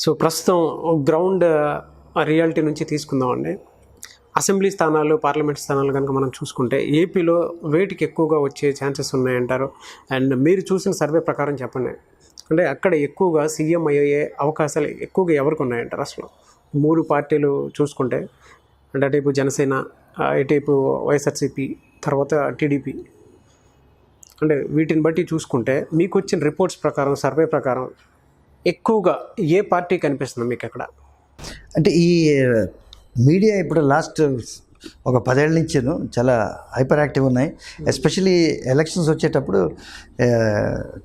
So ప్రస్తుతం ground reality నుంచి తీసుకుందామండి. అసెంబ్లీ స్థానాలు పార్లమెంట్ స్థానాలు కనుక మనం చూసుకుంటే ఏపీలో వేటికి ఎక్కువగా వచ్చే ఛాన్సెస్ ఉన్నాయంటారు? అండ్ మీరు చూసిన సర్వే ప్రకారం చెప్పండి. అంటే అక్కడ ఎక్కువగా సీఎం అయ్యే అవకాశాలు ఎక్కువగా ఎవరికి ఉన్నాయంటారు అసలు? మూడు పార్టీలు చూసుకుంటే అంటే అటువైపు జనసేన ఆ, ఇటువైపు వైఎస్ఆర్సీపీ తర్వాత టీడీపీ. అంటే వీటిని బట్టి చూసుకుంటే మీకు వచ్చిన రిపోర్ట్స్ ప్రకారం సర్వే ప్రకారం ఎక్కువగా ఏ పార్టీ కనిపిస్తుంది మీకు అక్కడ? అంటే ఈ మీడియా ఇప్పుడు లాస్ట్ ఒక పదేళ్ళ నుంచి చాలా హైపర్ యాక్టివ్ ఉన్నాయి. ఎస్పెషలీ ఎలక్షన్స్ వచ్చేటప్పుడు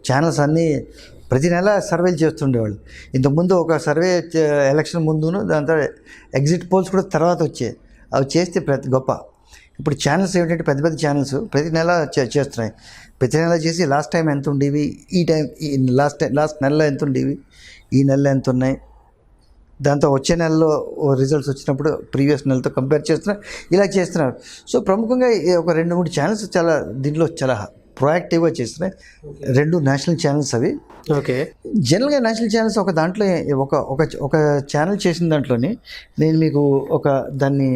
ఛానల్స్ అన్నీ ప్రతి నెల సర్వేలు చేస్తుండేవాళ్ళు. ఇంతకుముందు ఒక సర్వే ఎలక్షన్ ముందును దాని తర్వాత ఎగ్జిట్ పోల్స్ కూడా తర్వాత వచ్చాయి. అవి చేస్తే ప్రతి గొప్ప. ఇప్పుడు ఛానల్స్ ఏమిటంటే పెద్ద పెద్ద ఛానల్స్ ప్రతి నెల చేస్తున్నాయి. ప్రతి నెల చేసి లాస్ట్ టైం ఎంత ఉండేవి? ఈ టైం ఈ లాస్ట్ టైం లాస్ట్ నెలలో ఎంత ఉండేవి? ఈ నెలలో ఎంత ఉన్నాయి? దాంతో వచ్చే నెలలో రిజల్ట్స్ వచ్చినప్పుడు ప్రీవియస్ నెలతో కంపేర్ చేస్తున్నారు. ఇలా చేస్తున్నారు. సో ప్రముఖంగా ఒక రెండు మూడు ఛానల్స్ చాలా దీంట్లో చాలా ప్రొయాక్టివ్గా చేస్తున్నాయి. రెండు నేషనల్ ఛానల్స్ అవి. ఓకే. జనరల్గా నేషనల్ ఛానల్స్ ఒక దాంట్లో ఒక ఒక ఒక ఛానల్ చేసిన దాంట్లోని నేను మీకు ఒక దాన్ని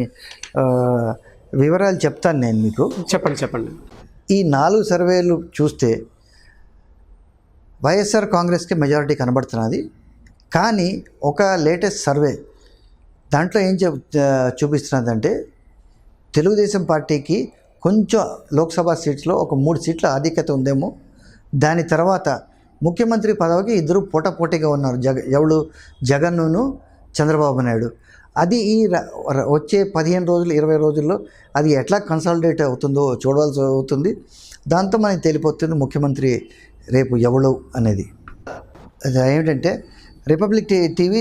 వివరాలు చెప్తాను నేను మీకు. చెప్పండి చెప్పండి. ఈ నాలుగు సర్వేలు చూస్తే వైఎస్ఆర్ కాంగ్రెస్కి మెజారిటీ కనబడుతున్నది. కానీ ఒక లేటెస్ట్ సర్వే దాంట్లో ఏం చెప్ చూపిస్తున్నదంటే తెలుగుదేశం పార్టీకి కొంచెం లోక్సభ సీట్స్లో ఒక మూడు సీట్ల ఆధిక్యత ఉందేమో. దాని తర్వాత ముఖ్యమంత్రి పదవికి ఇద్దరు పోటాపోటీగా ఉన్నారు. జగ ఎవడు? జగన్ను చంద్రబాబు నాయుడు. అది ఈ వచ్చే పదిహేను రోజులు ఇరవై రోజుల్లో అది ఎట్లా కన్సాలిడేట్ అవుతుందో చూడవలసి అవుతుంది. దాంతో మనకి తెలిపోతుంది ముఖ్యమంత్రి రేపు ఎవడు అనేది. అది ఏమిటంటే Republic TV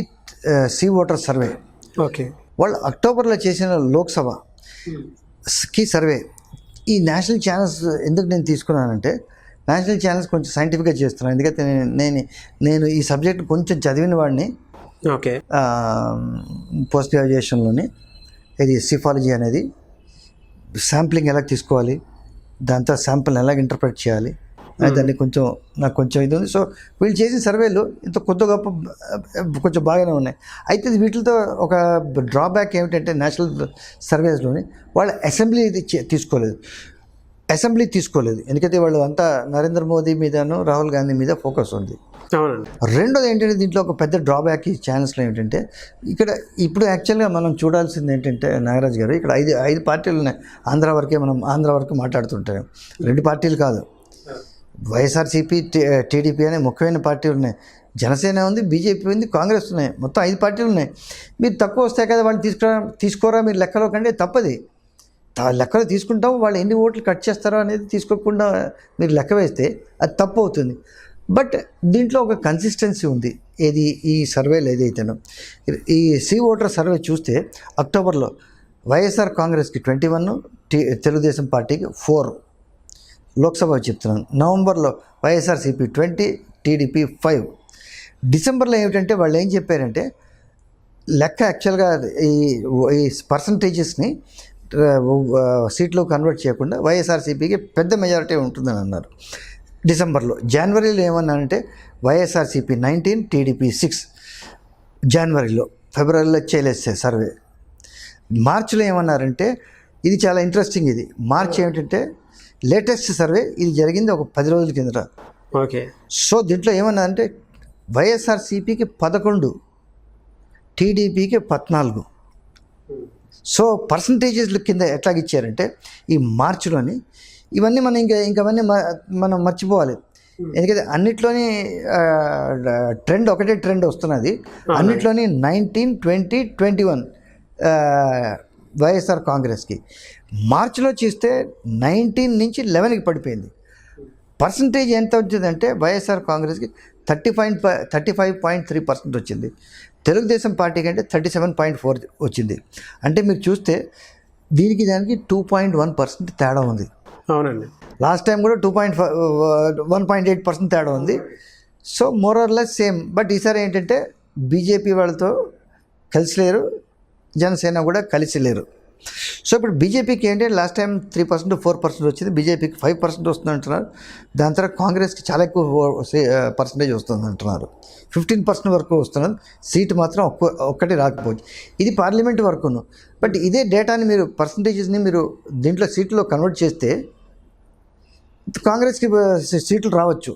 C voter survey okay. వాళ్ళు అక్టోబర్లో చేసిన లోక్సభ కి సర్వే ఈ నేషనల్ ఛానల్స్ ఎందుకు నేను తీసుకున్నానంటే నేషనల్ ఛానల్స్ కొంచెం సైంటిఫిక్గా చేస్తున్నాను. ఎందుకంటే నేను నేను నేను ఈ సబ్జెక్ట్ కొంచెం చదివిన వాడిని. ఓకే. పోస్ట్ గ్రాడ్యుయేషన్లోని ఇది సిఫాలజీ అనేది శాంప్లింగ్ ఎలా తీసుకోవాలి దాంతో శాంపుల్ ఎలా ఇంటర్ప్రిట్ చేయాలి దాన్ని కొంచెం నాకు కొంచెం ఇది ఉంది. సో వీళ్ళు చేసిన సర్వేలు ఇంత కొత్త గొప్ప కొంచెం బాగానే ఉన్నాయి. అయితే వీటితో ఒక డ్రాబ్యాక్ ఏమిటంటే నేషనల్ సర్వేస్లోని వాళ్ళు అసెంబ్లీ తీసుకోలేదు. అసెంబ్లీ తీసుకోలేదు. ఎందుకంటే వాళ్ళు అంతా నరేంద్ర మోదీ మీదను రాహుల్ గాంధీ మీద ఫోకస్ ఉంది. రెండోది ఏంటంటే దీంట్లో ఒక పెద్ద డ్రాబ్యాక్ ఈ ఛానల్స్లో ఏంటంటే ఇక్కడ ఇప్పుడు యాక్చువల్గా మనం చూడాల్సింది ఏంటంటే నాగరాజ్ గారు ఇక్కడ ఐదు ఐదు పార్టీలు ఉన్నాయి. ఆంధ్ర వరకే మనం ఆంధ్ర వరకు మాట్లాడుతుంటాం రెండు పార్టీలు కాదు. వైఎస్ఆర్సీపీ టీడీపీ అనే ముఖ్యమైన పార్టీలు ఉన్నాయి. జనసేన ఉంది బీజేపీ ఉంది కాంగ్రెస్ ఉన్నాయి. మొత్తం ఐదు పార్టీలు ఉన్నాయి. మీరు తక్కువ వస్తాయి కదా వాళ్ళు తీసుకురా తీసుకోరా మీరు లెక్కలో కంటే తప్పది. లెక్కలో తీసుకుంటాం వాళ్ళు ఎన్ని ఓట్లు కట్ చేస్తారో అనేది తీసుకోకుండా మీరు లెక్క వేస్తే అది తప్పు అవుతుంది బట్ దీంట్లో ఒక కన్సిస్టెన్సీ ఉంది. ఏది ఈ సర్వేలు ఏదైతేనో. ఈ సి ఓటర్ సర్వే చూస్తే అక్టోబర్లో వైఎస్ఆర్ కాంగ్రెస్కి ట్వంటీ వన్ టీ తెలుగుదేశం పార్టీకి ఫోర్. లోక్సభ చెప్తున్నాను. నవంబర్లో వైఎస్ఆర్సీపీ ట్వంటీ టీడీపీ ఫైవ్. డిసెంబర్లో ఏమిటంటే వాళ్ళు ఏం చెప్పారంటే లెక్క యాక్చువల్గా ఈ ఈ పర్సంటేజెస్ని సీట్లో కన్వర్ట్ చేయకుండా వైఎస్ఆర్సీపీకి పెద్ద మెజారిటీ ఉంటుందని అన్నారు. డిసెంబర్లో జనవరిలో ఏమన్నారంటే వైఎస్ఆర్సీపీ నైన్టీన్ టీడీపీ సిక్స్ జనవరిలో ఫిబ్రవరిలో చేయలేస్తే సర్వే మార్చిలో ఏమన్నారంటే ఇది చాలా ఇంట్రెస్టింగ్ ఇది. మార్చ్ ఏమిటంటే లేటెస్ట్ సర్వే ఇది జరిగింది ఒక పది రోజుల కిందట. ఓకే. సో దీంట్లో ఏమన్నారంటే వైఎస్ఆర్సీపీకి పదకొండు టీడీపీకి పద్నాలుగు. సో పర్సంటేజెస్ కింద ఎట్లా ఇచ్చారంటే ఈ మార్చిలోని ఇవన్నీ మనం ఇంకా ఇంకవన్నీ మ- మనం మర్చిపోవాలి. ఎందుకంటే అన్నిట్లోని ట్రెండ్ ఒకటే ట్రెండ్ వస్తున్నది. అన్నిట్లోని nineteen twenty twenty one YSR కాంగ్రెస్కి. మార్చిలో చూస్తే నైన్టీన్ నుంచి లెవెన్కి పడిపోయింది. పర్సంటేజ్ ఎంత వచ్చిందంటే వైఎస్ఆర్ కాంగ్రెస్కి thirty point thirty five point three percent వచ్చింది. తెలుగుదేశం పార్టీ కంటే థర్టీ సెవెన్ పాయింట్ ఫోర్ వచ్చింది. అంటే మీరు చూస్తే దీనికి దానికి టూ పాయింట్ వన్ పర్సెంట్ తేడా ఉంది. అవునండి. లాస్ట్ టైం కూడా two point one point eight percent తేడా ఉంది. So more or less same. But ఈసారి ఏంటంటే బీజేపీ వాళ్ళతో కలిసి లేరు జనసేన కూడా కలిసి లేరు. సో ఇప్పుడు బీజేపీకి ఏంటంటే last time three percent four percent వచ్చింది బీజేపీకి ఫైవ్ పర్సెంట్ వస్తుంది అంటున్నారు. దాని తర్వాత కాంగ్రెస్కి చాలా ఎక్కువ పర్సంటేజ్ వస్తుంది అంటున్నారు. ఫిఫ్టీన్ పర్సెంట్ వరకు వస్తున్నారు సీట్ మాత్రం ఒక్క ఒక్కటి రాకపోవచ్చు. ఇది పార్లమెంట్ వరకును. బట్ ఇదే డేటాని మీరు పర్సంటేజెస్ని మీరు దీంట్లో సీట్లో కన్వర్ట్ చేస్తే కాంగ్రెస్కి సీట్లు రావచ్చు.